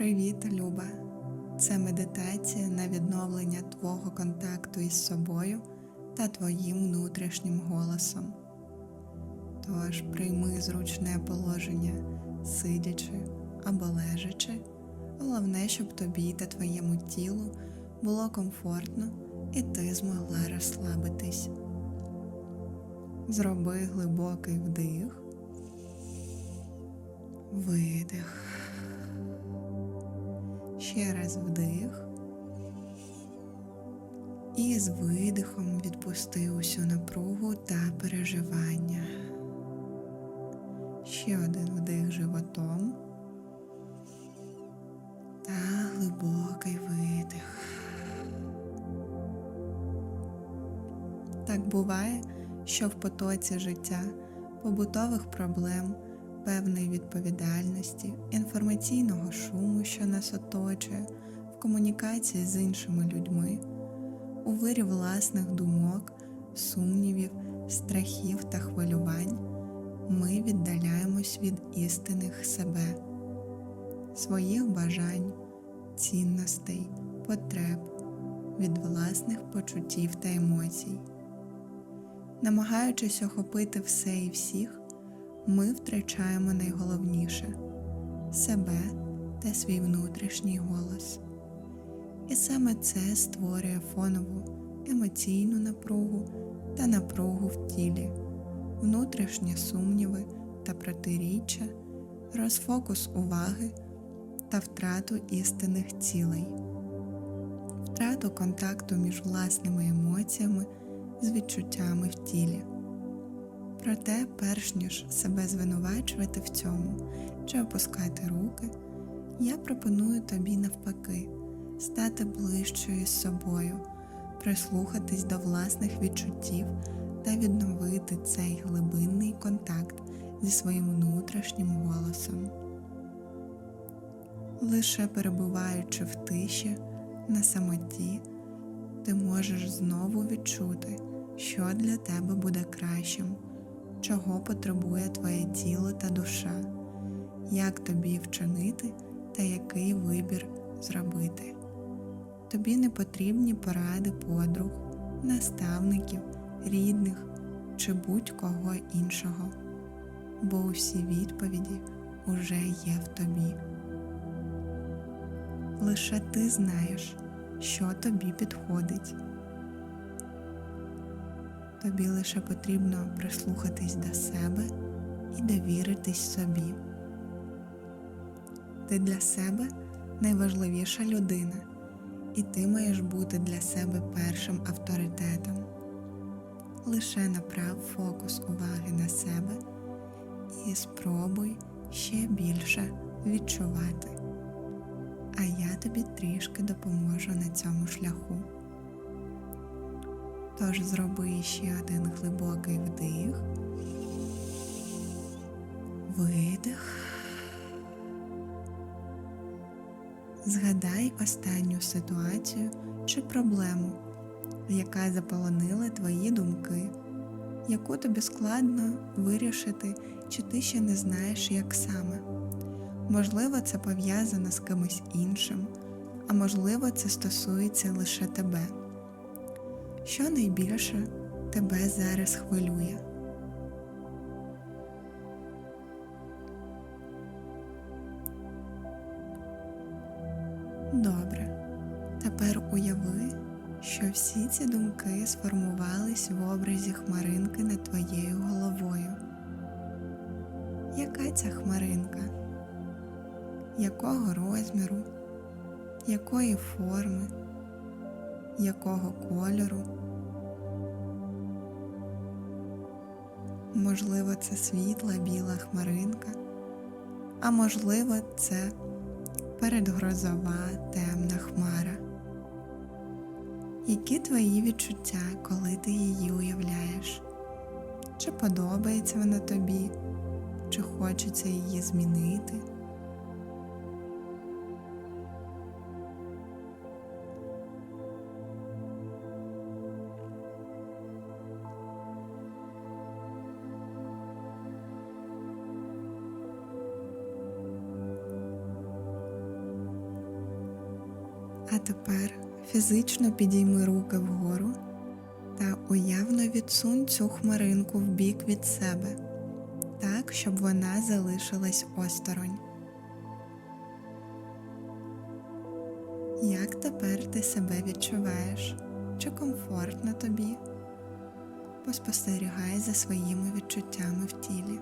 Привіт, Люба! Це медитація на відновлення твого контакту із собою та твоїм внутрішнім голосом. Тож прийми зручне положення, сидячи або лежачи. Головне, щоб тобі та твоєму тілу було комфортно і ти змогла розслабитись. Зроби глибокий вдих, видих. Ще раз вдих. І з видихом відпусти усю напругу та переживання. Ще один вдих животом та глибокий видих. Так буває, що в потоці життя, побутових проблем, певної відповідальності, інформаційного шуму, що нас оточує, в комунікації з іншими людьми, у вирі власних думок, сумнівів, страхів та хвилювань, ми віддаляємось від істинних себе, своїх бажань, цінностей, потреб, від власних почуттів та емоцій. Намагаючись охопити все і всіх, ми втрачаємо найголовніше себе та свій внутрішній голос. І саме це створює фонову емоційну напругу та напругу в тілі, внутрішні сумніви та протиріччя, розфокус уваги та втрату істинних цілей, втрату контакту між власними емоціями з відчуттями в тілі. Проте, перш ніж себе звинувачувати в цьому чи опускати руки, я пропоную тобі навпаки стати ближчою з собою, прислухатись до власних відчуттів та відновити цей глибинний контакт зі своїм внутрішнім голосом. Лише перебуваючи в тиші на самоті, ти можеш знову відчути, що для тебе буде кращим чого потребує твоє тіло та душа, як тобі вчинити та який вибір зробити. Тобі не потрібні поради подруг, наставників, рідних чи будь-кого іншого, бо усі відповіді уже є в тобі. Лише ти знаєш, що тобі підходить. Тобі лише потрібно прислухатись до себе і довіритись собі. Ти для себе найважливіша людина, і ти маєш бути для себе першим авторитетом. Лише направ фокус уваги на себе і спробуй ще більше відчувати. А я тобі трішки допоможу на цьому шляху. Тож зроби ще один глибокий вдих, видих. Згадай останню ситуацію чи проблему, яка заполонила твої думки, яку тобі складно вирішити, чи ти ще не знаєш, як саме. Можливо, це пов'язано з кимось іншим, а можливо, це стосується лише тебе що найбільше тебе зараз хвилює. Добре. Тепер уяви, що всі ці думки сформувались в образі хмаринки над твоєю головою. Яка ця хмаринка? Якого розміру? Якої форми? Якого кольору? Можливо, це світла біла хмаринка, а можливо, це передгрозова темна хмара. Які твої відчуття, коли ти її уявляєш? Чи подобається вона тобі, чи хочеться її змінити? А тепер фізично підійми руки вгору та уявно відсунь цю хмаринку в бік від себе, так, щоб вона залишилась осторонь. Як тепер ти себе відчуваєш? Чи комфортно тобі? Поспостерігай за своїми відчуттями в тілі.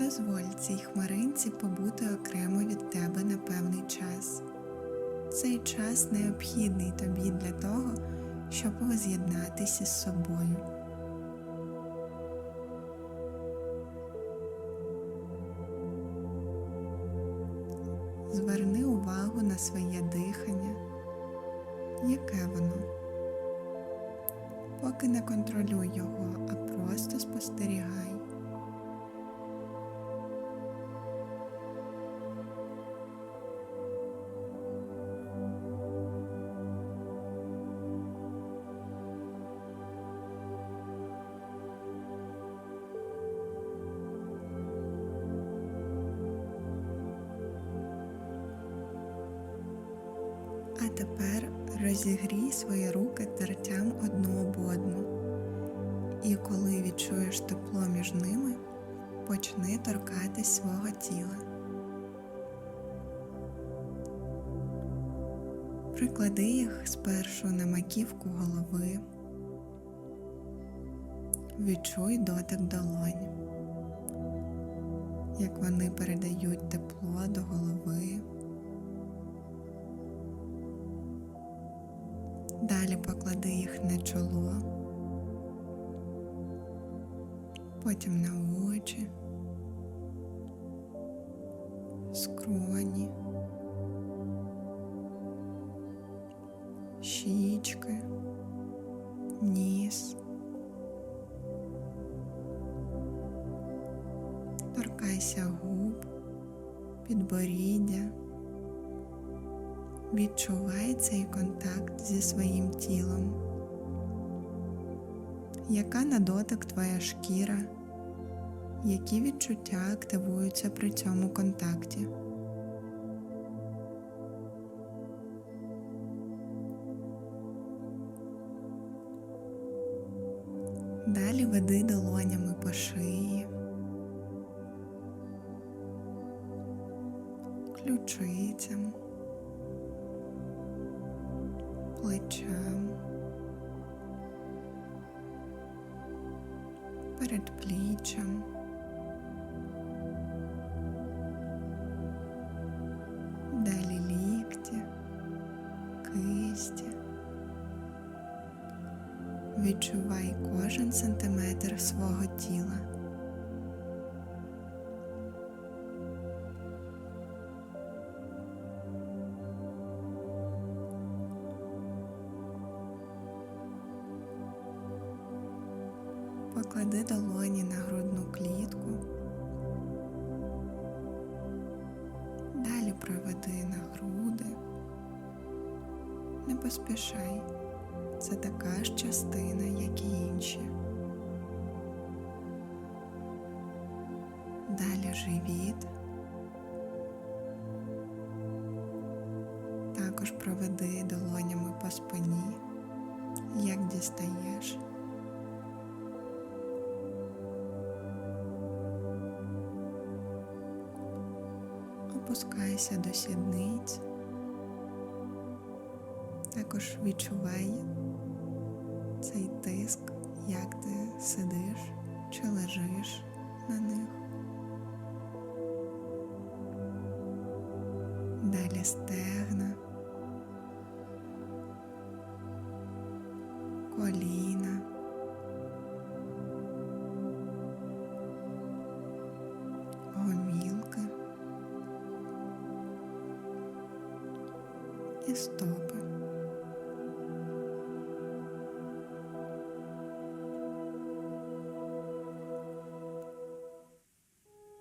Дозволь цій хмаринці побути окремо від тебе на певний час. Цей час необхідний тобі для того, щоб воз'єднатися з собою. Зверни увагу на своє дихання, яке воно. Поки не контролюй його, розігрій свої руки тертям одну об одну. І коли відчуєш тепло між ними, почни торкатись свого тіла. Приклади їх спершу на маківку голови. Відчуй дотик долонь, як вони передають тепло до голови. Далі поклади їх на чоло, потім на очі, скроні, щічки, ніс. Торкайся губ, підборіддя. Відчувай цей контакт зі своїм тілом. Яка на дотик твоя шкіра? Які відчуття активуються при цьому контакті? Далі веди долонями по шиї, ключицям, плечам, передпліччям. Далі лікті, кисті. Відчувай кожен сантиметр свого тіла. Поклади долоні на грудну клітку. Далі проведи на груди. Не поспішай. Це така ж частина, як і інші. Далі живіт. Також проведи долонями по спині, як дістаєш. Опускайся до сідниць. Також відчувай цей тиск, як ти сидиш чи лежиш на них. Далі стегна, коліна,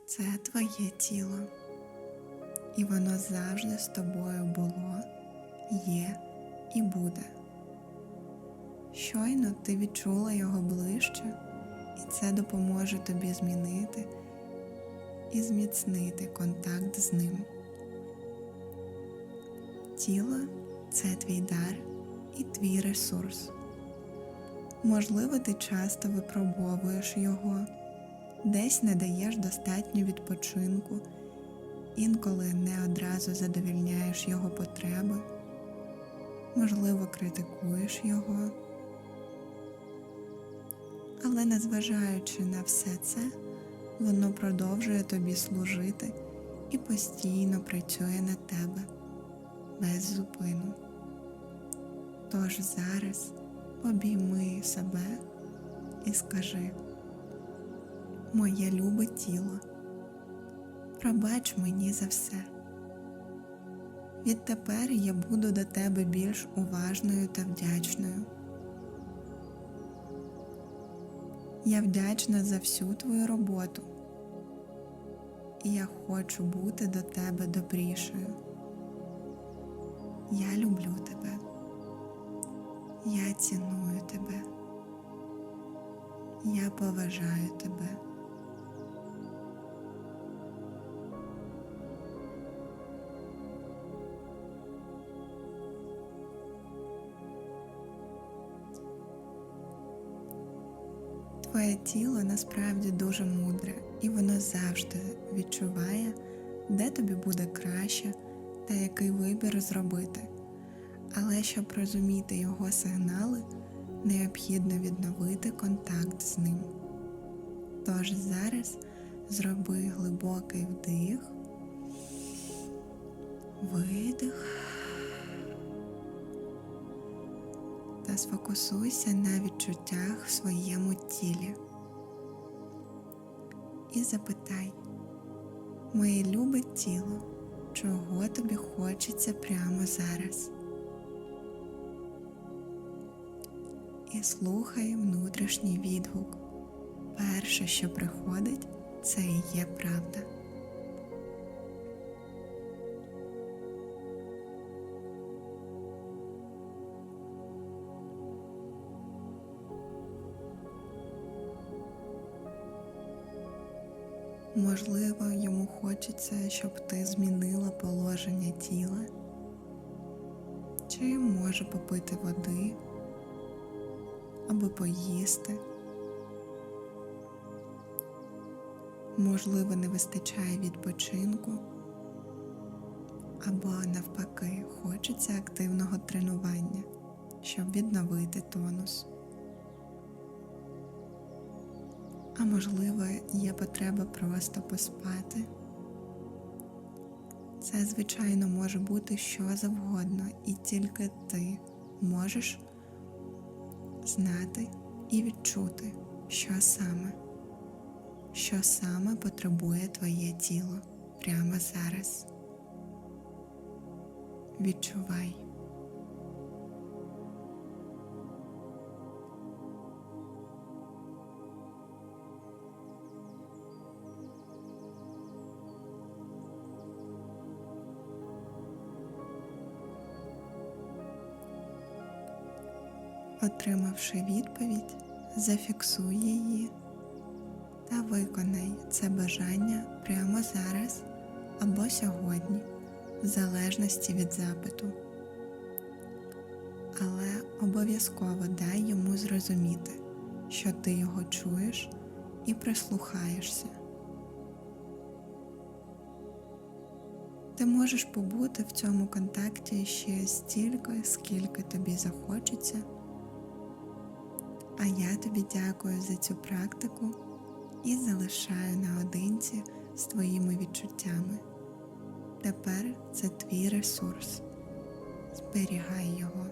Це твоє тіло, і воно завжди з тобою було, є і буде. Щойно ти відчула його ближче, і це допоможе тобі змінити і зміцнити контакт з ним. Тіло це твій дар і твій ресурс. Можливо, ти часто випробовуєш його, десь не даєш достатньо відпочинку, інколи не одразу задовільняєш його потреби, можливо, критикуєш його. Але незважаючи на все це, воно продовжує тобі служити і постійно працює на тебе без зупину. Тож зараз обійми себе і скажи, моє любе тіло, пробач мені за все. Відтепер я буду до тебе більш уважною та вдячною. Я вдячна за всю твою роботу, і я хочу бути до тебе добрішою. Я люблю тебе. Я ціную тебе. Я поважаю тебе. Твоє тіло насправді дуже мудре, і воно завжди відчуває, де тобі буде краще та який вибір зробити. Але щоб розуміти його сигнали, необхідно відновити контакт з ним. Тож зараз зроби глибокий вдих, видих сфокусуйся на відчуттях в своєму тілі. І запитай, моє любе тіло, чого тобі хочеться прямо зараз. І слухай внутрішній відгук. Перше, що приходить, це і є правда. Можливо, йому хочеться, щоб ти змінила положення тіла, чи може попити води або поїсти. Можливо, не вистачає відпочинку, або навпаки, хочеться активного тренування, щоб відновити тонус. А можливо, є потреба просто поспати. Це, звичайно, може бути що завгодно, і тільки ти можеш знати і відчути, що саме, що саме потребує твоє тіло прямо зараз. Відчувай. Отримавши відповідь, зафіксуй її та виконай це бажання прямо зараз або сьогодні, в залежності від запиту. Але обов'язково дай йому зрозуміти, що ти його чуєш і прислухаєшся. Ти можеш побути в цьому контакті ще стільки, скільки тобі захочеться. А я тобі дякую за цю практику і залишаю наодинці з твоїми відчуттями. Тепер це твій ресурс. Зберігай його.